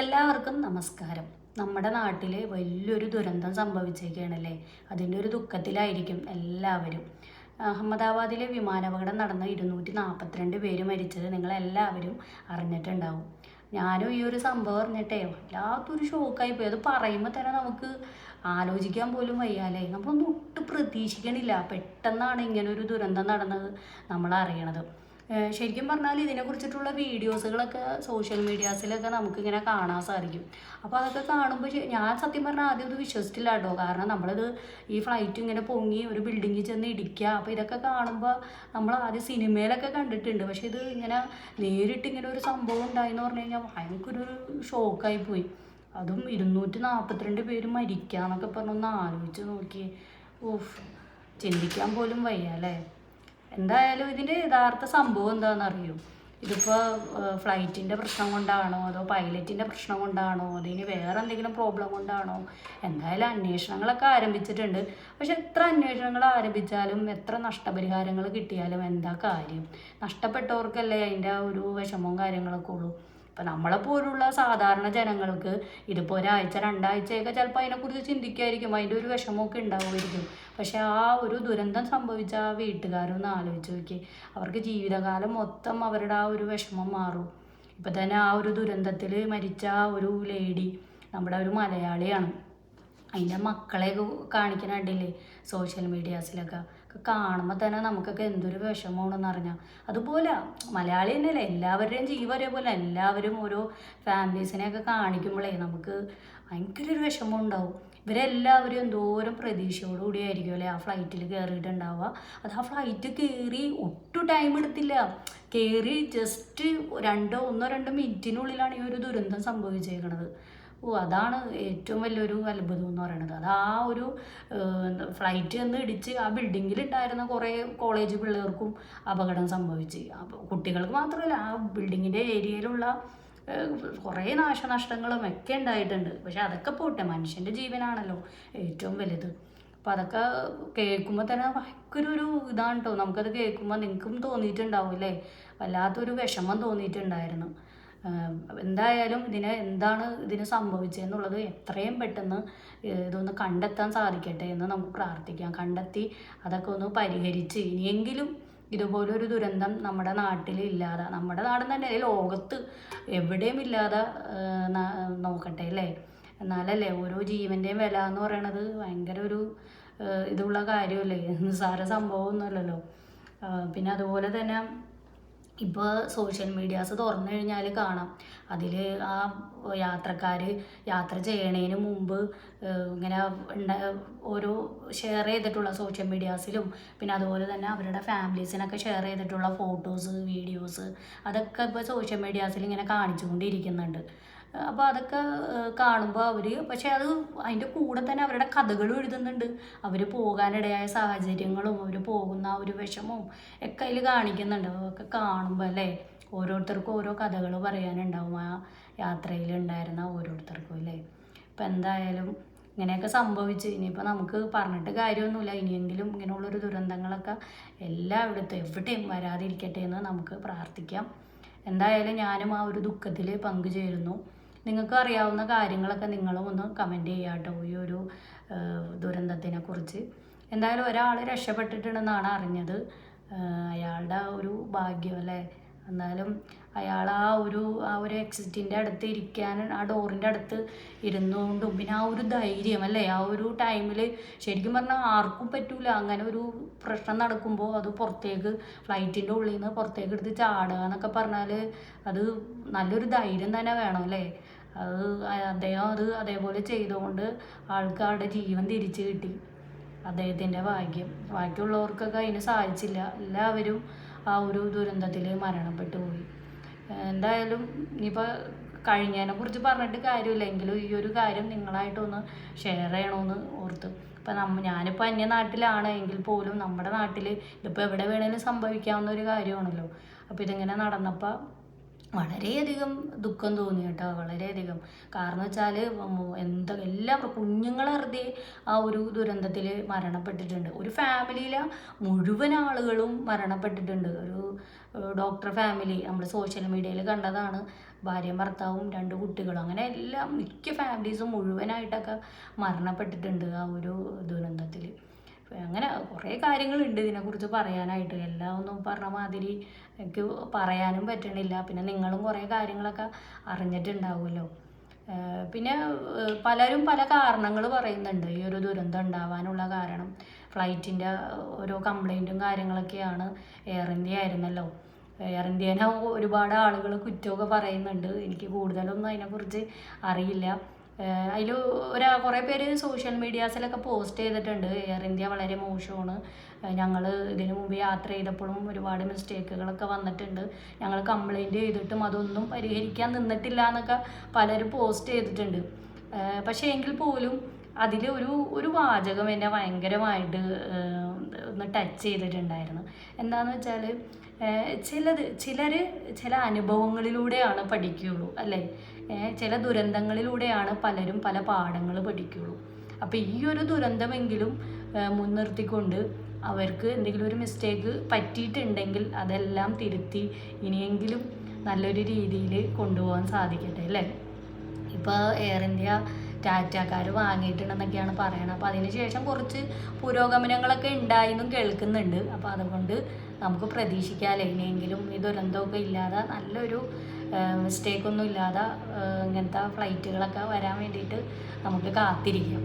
എല്ലാവർക്കും നമസ്കാരം. നമ്മുടെ നാട്ടിൽ വലിയൊരു ദുരന്തം സംഭവിച്ചേക്കുകയാണല്ലേ അതിന്റെ ഒരു ദുഃഖത്തിലായിരിക്കും എല്ലാവരും. അഹമ്മദാബാദിലെ വിമാനാപകടം നടന്ന ഇരുന്നൂറ്റി നാൽപ്പത്തിരണ്ട് പേര് മരിച്ചത് നിങ്ങളെല്ലാവരും അറിഞ്ഞിട്ടുണ്ടാവും. ഞാനും ഈ ഒരു സംഭവം അറിഞ്ഞിട്ടേ വല്ലാത്തൊരു ഷോക്കായി പോയി അത് പറയുമ്പോൾ തന്നെ നമുക്ക് ആലോചിക്കാൻ പോലും വയ്യാലേ നമ്മളൊന്നും ഒട്ടും പ്രതീക്ഷിക്കണില്ല. പെട്ടെന്നാണ് ഇങ്ങനെ ഒരു ദുരന്തം നടന്നത് ഏഹ് ശരിക്കും പറഞ്ഞാൽ ഇതിനെക്കുറിച്ചിട്ടുള്ള വീഡിയോസുകളൊക്കെ സോഷ്യൽ മീഡിയാസിലൊക്കെ നമുക്കിങ്ങനെ കാണാൻ സാധിക്കും. അപ്പോൾ അതൊക്കെ കാണുമ്പോൾ ഞാൻ സത്യം പറഞ്ഞാൽ ആദ്യം ഇത് വിശ്വസിച്ചില്ല കേട്ടോ. കാരണം നമ്മളിത് ഈ ഫ്ലൈറ്റ് ഇങ്ങനെ പൊങ്ങി ഒരു ബിൽഡിങ്ങിൽ ചെന്ന് ഇടിക്കുക അപ്പോൾ ഇതൊക്കെ കാണുമ്പോൾ നമ്മൾ ആദ്യം സിനിമയിലൊക്കെ കണ്ടിട്ടുണ്ട്. പക്ഷേ ഇത് ഇങ്ങനെ നേരിട്ട് ഇങ്ങനെ ഒരു സംഭവം ഉണ്ടായെന്ന് പറഞ്ഞു കഴിഞ്ഞാൽ ഭയങ്കര ഒരു ഷോക്കായി പോയി. അതും ഇരുന്നൂറ്റി നാൽപ്പത്തിരണ്ട് പേര് മരിക്കുക എന്നൊക്കെ പറഞ്ഞൊന്ന് ആലോചിച്ച് നോക്കി. ഓഫ് ചിന്തിക്കാൻ പോലും വയ്യ അല്ലേ? എന്തായാലും ഇതിന്റെ യഥാർത്ഥ സംഭവം എന്താണെന്നറിയോ? ഇതിപ്പോൾ ഫ്ലൈറ്റിന്റെ പ്രശ്നം കൊണ്ടാണോ അതോ പൈലറ്റിന്റെ പ്രശ്നം കൊണ്ടാണോ? അതിന് വേറെ എന്തെങ്കിലും പ്രോബ്ലം കൊണ്ടാണോ? എന്തായാലും അന്വേഷണങ്ങളൊക്കെ ആരംഭിച്ചിട്ടുണ്ട്. പക്ഷെ എത്ര അന്വേഷണങ്ങൾ ആരംഭിച്ചാലും എത്ര നഷ്ടപരിഹാരങ്ങൾ കിട്ടിയാലും എന്താ കാര്യം? നഷ്ടപ്പെട്ടവർക്കല്ലേ അതിന്റെ ഒരു വിഷമവും കാര്യങ്ങളൊക്കെ ഉള്ളൂ. ഇപ്പം നമ്മളെ പോലുള്ള സാധാരണ ജനങ്ങൾക്ക് ഇതിപ്പോൾ ഒരാഴ്ച രണ്ടാഴ്ചയൊക്കെ ചിലപ്പോൾ അതിനെക്കുറിച്ച് ചിന്തിക്കുമായിരിക്കും അതിന്റെ ഒരു വിഷമമൊക്കെ ഉണ്ടാവുമായിരിക്കും. പക്ഷെ ആ ഒരു ദുരന്തം സംഭവിച്ച ആ വീട്ടുകാരൊന്ന് ആലോചിച്ച് നോക്കി അവർക്ക് ജീവിതകാലം മൊത്തം അവരുടെ ആ ഒരു വിഷമം മാറും. ഇപ്പം തന്നെ ആ ഒരു ദുരന്തത്തിൽ മരിച്ച ഒരു ലേഡി നമ്മുടെ ഒരു മലയാളിയാണ്. അതിന്റെ മക്കളെ കാണിക്കണ സോഷ്യൽ മീഡിയാസിലൊക്കെ. കാണുമ്പോൾ തന്നെ നമുക്കൊക്കെ എന്തൊരു വിഷമമാണെന്ന് അറിഞ്ഞാൽ അതുപോലെ മലയാളി തന്നെയല്ല എല്ലാവരുടെയും ജീവ ഒരേപോലെ എല്ലാവരും ഓരോ ഫാമിലീസിനെയൊക്കെ കാണിക്കുമ്പോഴേ നമുക്ക് ഭയങ്കര ഒരു വിഷമം ഉണ്ടാവും. ഇവരെല്ലാവരും എന്തോരം പ്രതീക്ഷയോടുകൂടി ആയിരിക്കും അല്ലേ ആ ഫ്ലൈറ്റിൽ കയറിയിട്ടുണ്ടാവുക അത് ആ ഫ്ലൈറ്റ് കയറി ഒട്ടും ടൈം എടുത്തില്ല. കയറി ജസ്റ്റ് രണ്ടോ ഒന്നോ രണ്ടോ മിനിറ്റിനുള്ളിലാണ് ഈ ഒരു ദുരന്തം സംഭവിച്ചേക്കണത്. ഓ അതാണ് ഏറ്റവും വലിയൊരു അത്ഭുതം എന്ന് പറയുന്നത്. അത് ആ ഒരു ഫ്ലൈറ്റ് എന്ന് ഇടിച്ച് ആ ബിൽഡിങ്ങിൽ ഉണ്ടായിരുന്ന കുറേ കോളേജ് പിള്ളേർക്കും അപകടം സംഭവിച്ച്. അപ്പോൾ കുട്ടികൾക്ക് മാത്രമല്ല ആ ബിൽഡിങ്ങിന്റെ ഏരിയയിലുള്ള കുറേ നാശനഷ്ടങ്ങളും ഒക്കെ ഉണ്ടായിട്ടുണ്ട്. പക്ഷെ അതൊക്കെ പോട്ടെ മനുഷ്യന്റെ ജീവനാണല്ലോ ഏറ്റവും വലുത്. അപ്പം അതൊക്കെ കേൾക്കുമ്പോൾ തന്നെ ഭയങ്കര ഒരു ഇതാണ് കേട്ടോ നമുക്കത് കേൾക്കുമ്പോൾ നിങ്ങൾക്കും തോന്നിയിട്ടുണ്ടാവും അല്ലേ? വല്ലാത്തൊരു വിഷമം തോന്നിയിട്ടുണ്ടായിരുന്നു. എന്തായാലും ഇതിനെ എന്താണ് ഇതിന് സംഭവിച്ചതെന്നുള്ളത് എത്രയും പെട്ടെന്ന് ഇതൊന്ന് കണ്ടെത്താൻ സാധിക്കട്ടെ എന്ന് നമുക്ക് പ്രാർത്ഥിക്കാം. കണ്ടെത്തി അതൊക്കെ ഒന്ന് പരിഹരിച്ച് ഇനിയെങ്കിലും ഇതുപോലൊരു ദുരന്തം നമ്മുടെ നാട്ടിൽ ഇല്ലാതെ നമ്മുടെ നാട് തന്നെ ലോകത്ത് എവിടെയും ഇല്ലാതെ നോക്കട്ടെ അല്ലേ? എന്നാലല്ലേ ഓരോ ജീവന്റെയും വില എന്ന് പറയണത് ഭയങ്കര ഒരു ഇതുള്ള കാര്യമല്ലേ? നിസ്സാര സംഭവമൊന്നുമല്ലല്ലോ. പിന്നെ അതുപോലെ തന്നെ ഇപ്പോൾ സോഷ്യൽ മീഡിയാസ് തുറന്നു കഴിഞ്ഞാൽ കാണാം. അതിൽ ആ യാത്രക്കാർ യാത്ര ചെയ്യണതിന് മുമ്പ് ഇങ്ങനെ ഓരോ ഷെയർ ചെയ്തിട്ടുള്ള സോഷ്യൽ മീഡിയാസിലും പിന്നെ അതുപോലെ തന്നെ അവരുടെ ഫാമിലീസിനൊക്കെ ഷെയർ ചെയ്തിട്ടുള്ള ഫോട്ടോസ് വീഡിയോസ് അതൊക്കെ ഇപ്പോൾ സോഷ്യൽ മീഡിയാസിൽ ഇങ്ങനെ കാണിച്ചുകൊണ്ടിരിക്കുന്നുണ്ട്. അപ്പോൾ അതൊക്കെ കാണുമ്പോൾ അവർ പക്ഷേ അത് അതിന്റെ കൂടെ തന്നെ അവരുടെ കഥകളും എഴുതുന്നുണ്ട്. അവർ പോകാനിടയായ സാഹചര്യങ്ങളും അവർ പോകുന്ന ആ ഒരു വിഷമവും ഒക്കെ അതിൽ കാണിക്കുന്നുണ്ട്. അതൊക്കെ കാണുമ്പോൾ അല്ലേ? ഓരോരുത്തർക്കും ഓരോ കഥകൾ പറയാനുണ്ടാവും. ആ യാത്രയിൽ ഉണ്ടായിരുന്ന ഓരോരുത്തർക്കും അല്ലേ? ഇപ്പം എന്തായാലും ഇങ്ങനെയൊക്കെ സംഭവിച്ചു. ഇനിയിപ്പോൾ നമുക്ക് പറഞ്ഞിട്ട് കാര്യമൊന്നുമില്ല. ഇനിയെങ്കിലും ഇങ്ങനെയുള്ളൊരു ദുരന്തങ്ങളൊക്കെ എല്ലായിടത്തും എവിടെയും വരാതിരിക്കട്ടെ എന്ന് നമുക്ക് പ്രാർത്ഥിക്കാം. എന്തായാലും ഞാനും ആ ഒരു ദുഃഖത്തിൽ പങ്കുചേരുന്നു. നിങ്ങൾക്ക് അറിയാവുന്ന കാര്യങ്ങളൊക്കെ നിങ്ങളും ഒന്ന് കമന്റ് ചെയ്യാം കേട്ടോ ഈ ഒരു ദുരന്തത്തിനെ കുറിച്ച്. എന്തായാലും ഒരാൾ രക്ഷപ്പെട്ടിട്ടുണ്ടെന്നാണ് അറിഞ്ഞത്. അയാളുടെ ഒരു ഭാഗ്യം അല്ലേ? എന്നാലും അയാൾ ആ ഒരു ആ ഒരു എക്സിറ്റിന്റെ അടുത്ത് ഇരിക്കാൻ ആ ഡോറിന്റെ അടുത്ത് ഇരുന്നുകൊണ്ടും പിന്നെ ആ ഒരു ധൈര്യം അല്ലേ? ആ ഒരു ടൈമിൽ ശരിക്കും പറഞ്ഞാൽ ആർക്കും പറ്റൂല. അങ്ങനെ ഒരു പ്രശ്നം നടക്കുമ്പോൾ അത് പുറത്തേക്ക് ഫ്ലൈറ്റിന്റെ ഉള്ളിൽ നിന്ന് പുറത്തേക്ക് എടുത്ത് ചാടുക എന്നൊക്കെ പറഞ്ഞാൽ അത് നല്ലൊരു ധൈര്യം തന്നെ വേണം അല്ലേ? അത് അദ്ദേഹം അത് അതേപോലെ ചെയ്തുകൊണ്ട് ആൾക്കാരുടെ ജീവൻ തിരിച്ചു കിട്ടി. അദ്ദേഹത്തിന്റെ ഭാഗ്യം. ബാക്കിയുള്ളവർക്കൊക്കെ അതിന് സാധിച്ചില്ല. എല്ലാവരും ആ ഒരു ദുരന്തത്തിൽ മരണപ്പെട്ടു പോയി. എന്തായാലും ഇനിയിപ്പോൾ കഴിഞ്ഞതിനെ കുറിച്ച് പറഞ്ഞിട്ട് കാര്യമില്ല. എങ്കിലും ഈ ഒരു കാര്യം നിങ്ങളായിട്ടൊന്ന് ഷെയർ ചെയ്യണമെന്ന് ഓർത്ത്. ഇപ്പം നമ്മ ഞാനിപ്പോൾ അന്യ നാട്ടിലാണ്. എങ്കിൽ പോലും നമ്മുടെ നാട്ടിൽ ഇതിപ്പോൾ എവിടെ വേണേലും സംഭവിക്കാവുന്ന ഒരു കാര്യമാണല്ലോ. അപ്പോൾ ഇതിങ്ങനെ നടന്നപ്പോൾ വളരെയധികം ദുഃഖം തോന്നി കേട്ടോ വളരെയധികം. കാരണം വെച്ചാൽ എന്താ എല്ലാ കുഞ്ഞുങ്ങളറുതെ ആ ഒരു ദുരന്തത്തിൽ മരണപ്പെട്ടിട്ടുണ്ട്. ഒരു ഫാമിലിയിലെ മുഴുവൻ ആളുകളും മരണപ്പെട്ടിട്ടുണ്ട്. ഒരു ഡോക്ടർ ഫാമിലി നമ്മൾ സോഷ്യൽ മീഡിയയിൽ കണ്ടതാണ്. ഭാര്യയും ഭർത്താവും രണ്ട് കുട്ടികളും അങ്ങനെ എല്ലാം മിക്ക ഫാമിലീസും മുഴുവനായിട്ടൊക്കെ മരണപ്പെട്ടിട്ടുണ്ട് ആ ഒരു ദുരന്തത്തിൽ അങ്ങനെ കുറേ കാര്യങ്ങളുണ്ട് ഇതിനെക്കുറിച്ച് പറയാനായിട്ട്. എല്ലാം ഒന്നും പറഞ്ഞ മാതിരി എനിക്ക് പറയാനും പറ്റണില്ല. പിന്നെ നിങ്ങളും കുറേ കാര്യങ്ങളൊക്കെ അറിഞ്ഞിട്ടുണ്ടാവുമല്ലോ. പിന്നെ പലരും പല കാരണങ്ങൾ പറയുന്നുണ്ട് ഈ ഒരു ദുരന്തം ഉണ്ടാവാനുള്ള കാരണം. ഫ്ലൈറ്റിന്റെ ഓരോ കംപ്ലൈന്റും കാര്യങ്ങളൊക്കെയാണ് എയർ ഇന്ത്യ ആയിരുന്നല്ലോ. എയർ ഇന്ത്യേനെ ഒരുപാട് ആളുകൾ കുറ്റമൊക്കെ പറയുന്നുണ്ട്. എനിക്ക് കൂടുതലൊന്നും അതിനെക്കുറിച്ച് അറിയില്ല. അതിൽ ഒരു കുറേ പേര് സോഷ്യൽ മീഡിയാസിലൊക്കെ പോസ്റ്റ് ചെയ്തിട്ടുണ്ട്. എയർ ഇന്ത്യ വളരെ മോശമാണ്. ഞങ്ങൾ ഇതിനു മുമ്പ് യാത്ര ചെയ്തപ്പോഴും ഒരുപാട് മിസ്റ്റേക്കുകളൊക്കെ വന്നിട്ടുണ്ട്. ഞങ്ങൾ കംപ്ലൈന്റ് ചെയ്തിട്ടും അതൊന്നും പരിഹരിക്കാൻ നിന്നിട്ടില്ല എന്നൊക്കെ പലരും പോസ്റ്റ് ചെയ്തിട്ടുണ്ട്. പക്ഷേ എങ്കിൽ പോലും അതിൽ ഒരു ഒരു വാചകം എന്നെ ഭയങ്കരമായിട്ട് ഒന്ന് ടച്ച് ചെയ്തിട്ടുണ്ടായിരുന്നു. എന്താണെന്ന് വെച്ചാൽ ചിലത് ചിലർ ചില അനുഭവങ്ങളിലൂടെയാണ് പഠിക്കുകയുള്ളൂ അല്ലേ? ചില ദുരന്തങ്ങളിലൂടെയാണ് പലരും പല പാഠങ്ങൾ പഠിക്കുകയുള്ളൂ അപ്പോൾ ഈ ഒരു ദുരന്തമെങ്കിലും മുൻനിർത്തിക്കൊണ്ട് അവർക്ക് എന്തെങ്കിലും ഒരു മിസ്റ്റേക്ക് പറ്റിയിട്ടുണ്ടെങ്കിൽ അതെല്ലാം തിരുത്തി ഇനിയെങ്കിലും നല്ലൊരു രീതിയിൽ കൊണ്ടുപോകാൻ സാധിക്കട്ടെ അല്ലേ? ഇപ്പോൾ എയർ ഇന്ത്യ ടാറ്റാക്കാർ വാങ്ങിയിട്ടുണ്ടെന്നൊക്കെയാണ് പറയണത്. അപ്പോൾ അതിന് ശേഷം കുറച്ച് പുരോഗമനങ്ങളൊക്കെ ഉണ്ടായെന്നും കേൾക്കുന്നുണ്ട്. അപ്പോൾ അതുകൊണ്ട് നമുക്ക് പ്രതീക്ഷിക്കാമല്ലേ ഇനിയെങ്കിലും ഈ ദുരന്തമൊക്കെ ഇല്ലാതെ നല്ലൊരു മിസ്റ്റേക്കൊന്നും ഇല്ലാതെ ഇങ്ങനത്തെ ഫ്ലൈറ്റുകളൊക്കെ വരാൻ വേണ്ടിയിട്ട് നമുക്ക് കാത്തിരിക്കാം.